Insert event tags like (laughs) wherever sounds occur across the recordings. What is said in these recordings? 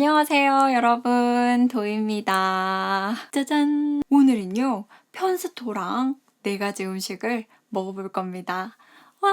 안녕하세요, 여러분. 도입니다. 짜잔! 오늘은요, 편스토랑 네 가지 음식을 먹어볼 겁니다. 와!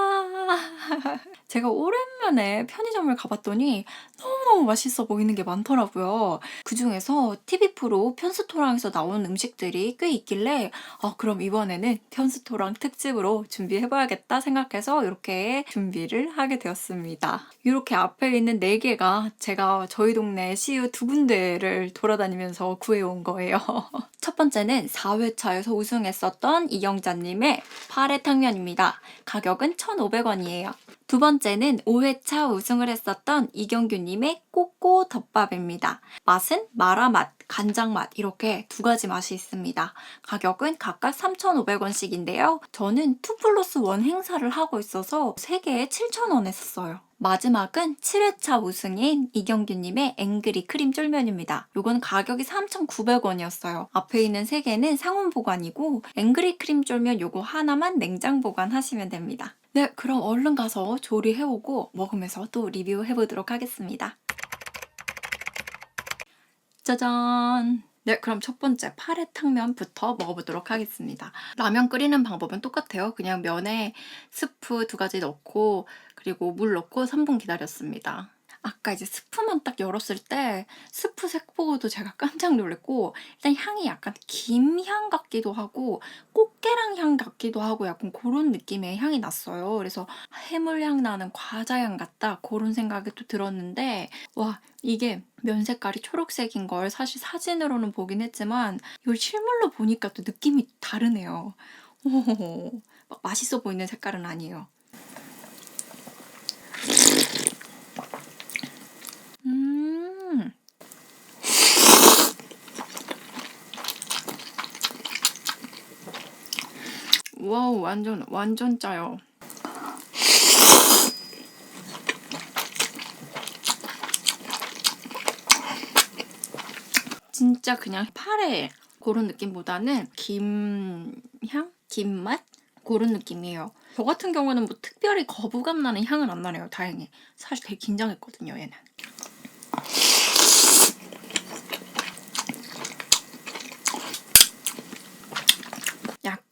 제가 오랜만에 편의점을 가봤더니 너무너무 맛있어 보이는 게 많더라고요. 그 중에서 TV 프로 편스토랑에서 나온 음식들이 꽤 있길래, 아, 그럼 이번에는 편스토랑 특집으로 준비해봐야겠다 생각해서 이렇게 준비를 하게 되었습니다. 이렇게 앞에 있는 네 개가 제가 저희 동네 CU 두 군데를 돌아다니면서 구해온 거예요. (laughs) 첫 번째는 4회차에서 우승했었던 이경자님의 파래 탕면입니다. 가격은 1,500원이에요. 두 번째는 5회차 우승을 했었던 이경규님의 꼬꼬 덮밥입니다. 맛은 마라맛, 간장맛 이렇게 두 가지 맛이 있습니다. 가격은 각각 3,500원씩인데요. 저는 2 플러스 1 행사를 하고 있어서 3개에 7,000원 했었어요. 마지막은 7회차 우승인 이경규님의 앵그리 크림 쫄면입니다. 요건 가격이 3,900원이었어요. 앞에 있는 3개는 상온 보관이고 앵그리 크림 쫄면 요거 하나만 냉장 보관하시면 됩니다. 네, 그럼 얼른 가서 조리해오고 먹으면서 또 리뷰해보도록 하겠습니다. 짜잔! 네, 그럼 첫 번째 파래탕면부터 먹어보도록 하겠습니다. 라면 끓이는 방법은 똑같아요. 그냥 면에 스프 두 가지 넣고 그리고 물 넣고 3분 기다렸습니다. 아까 이제 스프만 딱 열었을 때 스프 색 보고도 제가 깜짝 놀랐고 일단 향이 약간 김향 같기도 하고 꽃게랑 향 같기도 하고 약간 그런 느낌의 향이 났어요. 그래서 해물향 나는 과자향 같다 그런 생각이 또 들었는데 와 이게 면 색깔이 초록색인 걸 사실 사진으로는 보긴 했지만 이걸 실물로 보니까 또 느낌이 다르네요. 오, 막 맛있어 보이는 색깔은 아니에요. 음. 와우, 완전, 완전 짜요. 진짜 그냥 파래 그런 느낌보다는 김향? 김맛? 그런 느낌이에요. 저 같은 경우는 뭐 특별히 거부감 나는 향은 안 나네요. 다행히. 사실 되게 긴장했거든요, 얘는.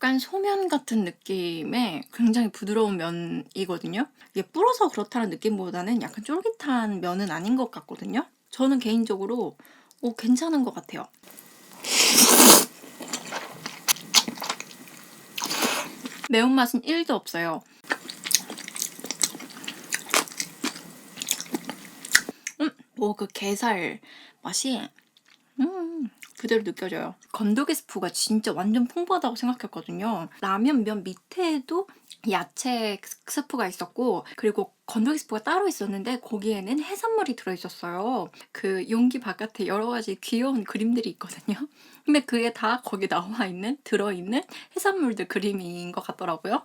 약간 소면 같은 느낌의 굉장히 부드러운 면이거든요. 이게 불어서 그렇다는 느낌보다는 약간 쫄깃한 면은 아닌 것 같거든요. 저는 개인적으로 오, 괜찮은 것 같아요. 매운맛은 1도 없어요. 음, 뭐 그 게살 맛이 음, 그대로 느껴져요. 건더기 스프가 진짜 완전 풍부하다고 생각했거든요. 라면 면 밑에도 야채 스프가 있었고 그리고 건더기 스프가 따로 있었는데 거기에는 해산물이 들어있었어요. 그 용기 바깥에 여러 가지 귀여운 그림들이 있거든요. (laughs) 근데 그게 다 거기 나와 있는 들어있는 해산물들 그림인 것 같더라고요.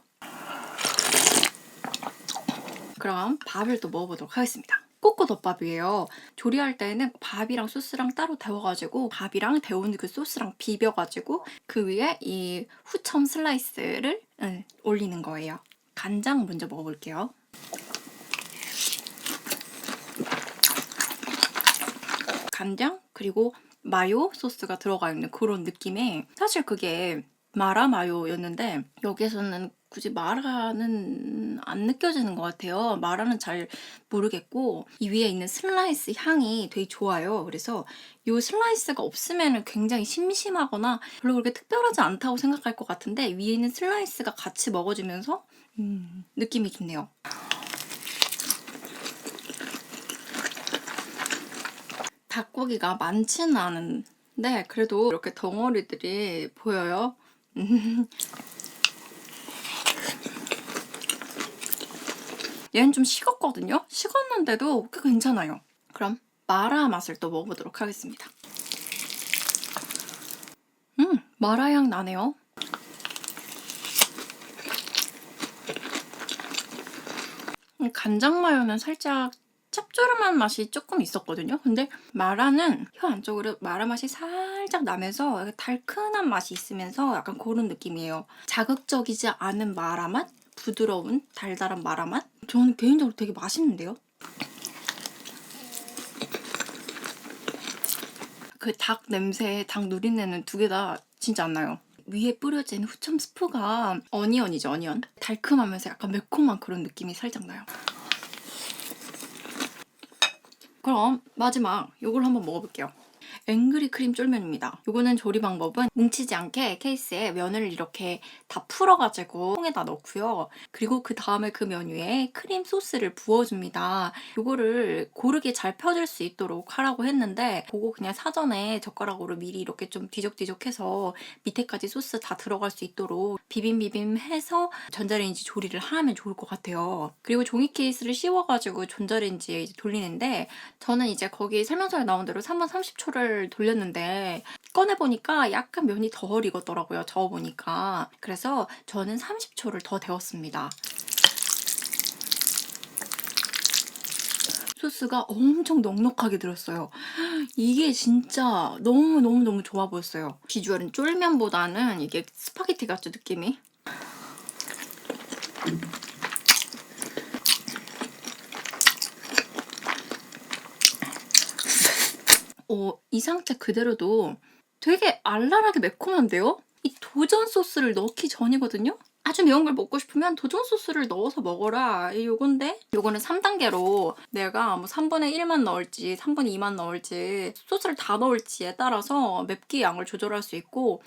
그럼 밥을 또 먹어보도록 하겠습니다. 꼬꼬덮밥이에요. 조리할 때는 밥이랑 소스랑 따로 데워가지고 밥이랑 데운 그 소스랑 비벼가지고 그 위에 이 후첨 슬라이스를 응, 올리는 거예요. 간장 먼저 먹어볼게요. 간장 그리고 마요 소스가 들어가 있는 그런 느낌의 사실 그게 마라 마요였는데 여기에서는 굳이 마라는 안 느껴지는 것 같아요. 마라는 잘 모르겠고 이 위에 있는 슬라이스 향이 되게 좋아요. 그래서 이 슬라이스가 없으면 굉장히 심심하거나 별로 그렇게 특별하지 않다고 생각할 것 같은데 위에 있는 슬라이스가 같이 먹어주면서 음, 느낌이 좋네요. 닭고기가 많지는 않은데 그래도 이렇게 덩어리들이 보여요. (laughs) 얘는 좀 식었거든요? 식었는데도 꽤 괜찮아요. 그럼 마라 맛을 또 먹어보도록 하겠습니다. 음, 마라향 나네요. 음, 간장 마요는 살짝 짭조름한 맛이 조금 있었거든요. 근데 마라는 혀 안쪽으로 마라 맛이 살짝 나면서 달큰한 맛이 있으면서 약간 그런 느낌이에요. 자극적이지 않은 마라 맛? 부드러운 달달한 마라 맛? 저는 개인적으로 되게 맛있는데요. 그 닭 냄새, 닭 누린내는 두 개 다 진짜 안 나요. 위에 뿌려진 후첨 스프가 어니언이죠, 어니언. 달큼하면서 약간 매콤한 그런 느낌이 살짝 나요. 그럼 마지막 요걸 한번 먹어볼게요. 앵그리 크림 쫄면입니다. 요거는 조리 방법은 뭉치지 않게 케이스에 면을 이렇게 다 풀어가지고 통에다 넣고요. 그리고 그 다음에 그 면 위에 크림 소스를 부어줍니다. 요거를 고르게 잘 펴질 수 있도록 하라고 했는데 그거 그냥 사전에 젓가락으로 미리 이렇게 좀 뒤적뒤적해서 밑에까지 소스 다 들어갈 수 있도록 비빔비빔 해서 전자레인지 조리를 하면 좋을 것 같아요. 그리고 종이 케이스를 씌워가지고 전자레인지에 돌리는데 저는 이제 거기 설명서에 나온 대로 3분 30초를 돌렸는데 꺼내보니까 약간 면이 덜 익었더라고요. 저어보니까. 그래서 저는 30초를 더 데웠습니다. 소스가 엄청 넉넉하게 들었어요. 이게 진짜 너무너무너무 좋아 보였어요. 비주얼은 쫄면보다는 이게 스파게티 같죠, 느낌이? 어, 이 상태 그대로도 되게 알랄하게 매콤한데요? 이 도전 소스를 넣기 전이거든요? 아주 매운 걸 먹고 싶으면 도전 소스를 넣어서 먹어라. 이 요건데? 요거는 3단계로 내가 뭐 3분의 1만 넣을지 3분의 2만 넣을지 소스를 다 넣을지에 따라서 맵기 양을 조절할 수 있고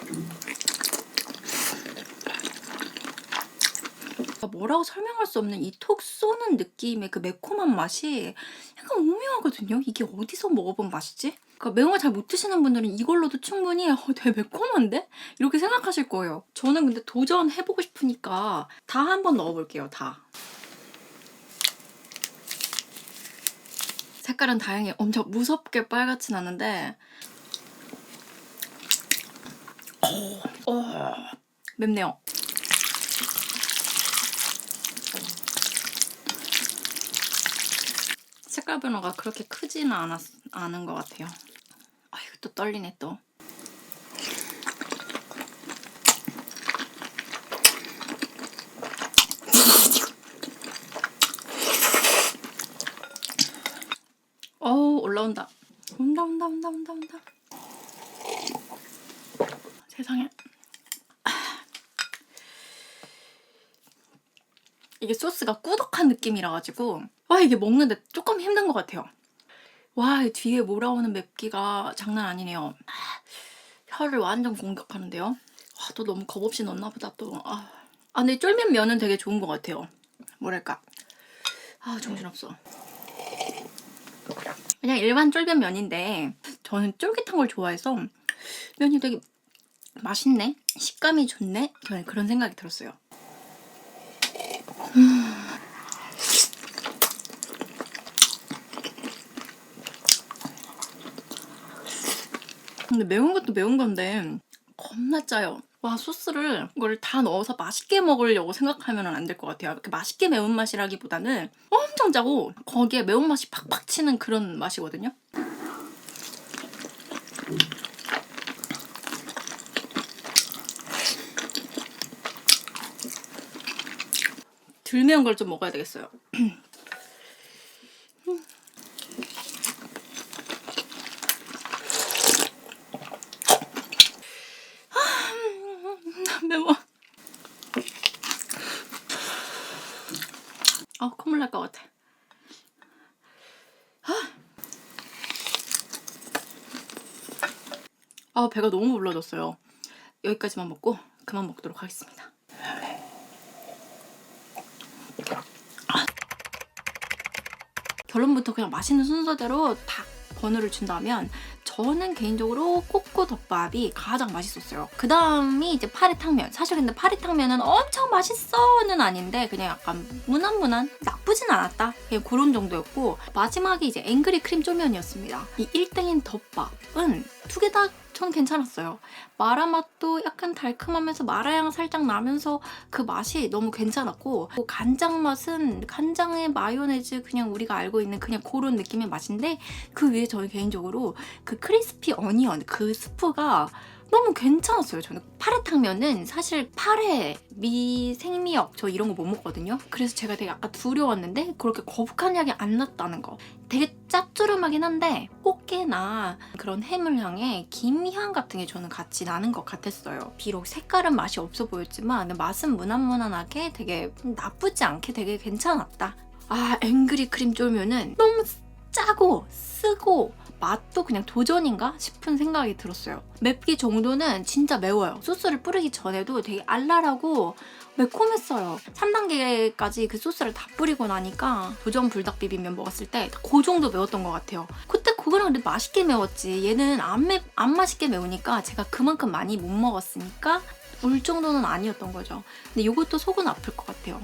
뭐라고 설명할 수 없는 이 톡 쏘는 느낌의 그 매콤한 맛이 약간 오묘하거든요. 이게 어디서 먹어본 맛이지? 그러니까 매운 걸 잘 못 드시는 분들은 이걸로도 충분히 어, 되게 매콤한데? 이렇게 생각하실 거예요. 저는 근데 도전해보고 싶으니까 다 한번 넣어볼게요. 다. 색깔은 다양해. 엄청 무섭게 빨갛진 않은데 어, 어, 맵네요. 색깔 변화가 그렇게 크지는 않았, 않은 것 같아요. 아, 또 떨리네 또. 어우 올라온다. 온다 온다 온다 온다 온다. 세상에. 이게 소스가 꾸덕한 느낌이라 가지고 와 이게 먹는데 조금 힘든 것 같아요. 와, 이 뒤에 몰아오는 맵기가 장난 아니네요. 아, 혀를 완전 공격하는데요. 와, 또 너무 겁 없이 넣나 보다 또. 아, 아 근데 쫄면 면은 되게 좋은 것 같아요. 뭐랄까. 아, 정신없어. 그냥 일반 쫄면 면인데 저는 쫄깃한 걸 좋아해서 면이 되게 맛있네? 식감이 좋네? 저는 그런 생각이 들었어요. 근데 매운 것도 매운 건데 겁나 짜요. 와 소스를 이걸 다 넣어서 맛있게 먹으려고 생각하면 안 될 것 같아요. 이렇게 맛있게 매운맛이라기보다는 엄청 짜고 거기에 매운맛이 팍팍 치는 그런 맛이거든요. 덜 매운 걸 좀 먹어야 되겠어요. (clears throat) 매워. 아, 콧물 날 것 같아. 아, 배가 너무 불러졌어요. 여기까지만 먹고 그만 먹도록 하겠습니다. 결론부터 그냥 맛있는 순서대로 다 번호를 준다면 저는 개인적으로 꼬꼬 덮밥이 가장 맛있었어요. 그 다음이 이제 파리탕면. 사실 근데 파리탕면은 엄청 맛있어는 아닌데 그냥 약간 무난무난 나쁘진 않았다. 그냥 그런 정도였고 마지막이 이제 앵그리 크림 쫄면이었습니다. 이 1등인 덮밥은 두개다 전 괜찮았어요. 마라 맛도 약간 달큼하면서 마라향 살짝 나면서 그 맛이 너무 괜찮았고 뭐 간장 맛은 간장에 마요네즈 그냥 우리가 알고 있는 그냥 그런 느낌의 맛인데 그 위에 저는 개인적으로 그 크리스피 어니언 그 스프가 너무 괜찮았어요. 저는 파래탕면은 사실 파래, 미, 생미역 저 이런 거 못 먹거든요. 그래서 제가 되게 아까 두려웠는데 그렇게 거북한 향이 안 났다는 거. 되게 짭조름하긴 한데 꽃게나 그런 해물향에 김향 같은 게 저는 같이 나는 것 같았어요. 비록 색깔은 맛이 없어 보였지만 맛은 무난무난하게 되게 나쁘지 않게 되게 괜찮았다. 아 앵그리 크림 쫄면은 너무 짜고 쓰고 맛도 그냥 도전인가 싶은 생각이 들었어요. 맵기 정도는 진짜 매워요. 소스를 뿌리기 전에도 되게 알랄하고 매콤했어요. 3단계까지 그 소스를 다 뿌리고 나니까 도전 불닭 비빔면 먹었을 때 그 정도 매웠던 것 같아요. 그때 그거랑 근데 맛있게 매웠지. 얘는 안, 매, 안 맛있게 매우니까 제가 그만큼 많이 못 먹었으니까 울 정도는 아니었던 거죠. 근데 이것도 속은 아플 것 같아요.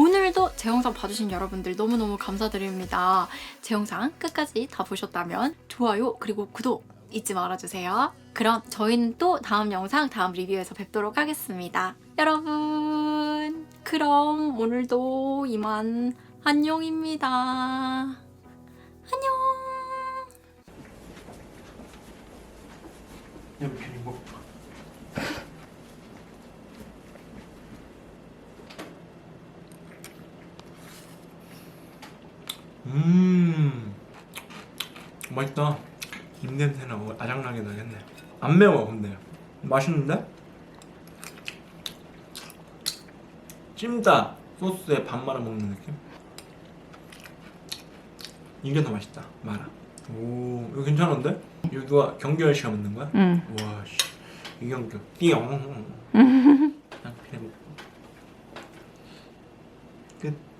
오늘도 제 영상 봐주신 여러분들 너무너무 감사드립니다. 제 영상 끝까지 다 보셨다면 좋아요 그리고 구독 잊지 말아주세요. 그럼 저희는 또 다음 영상, 다음 리뷰에서 뵙도록 하겠습니다. 여러분, 그럼 오늘도 이만 안녕입니다. 안녕! 이렇게 뭐 음 맛있다 입냄새 나고 아작나게 나겠네 안 매워 근데 맛있는데? 찜닭 소스에 밥 말아 먹는 느낌? 이게 더 맛있다 말아 오 이거 괜찮은데? 이거 누가 경결 시험 있는 거야? 응. 와, 씨. 이경규 띠용. (laughs) 끝.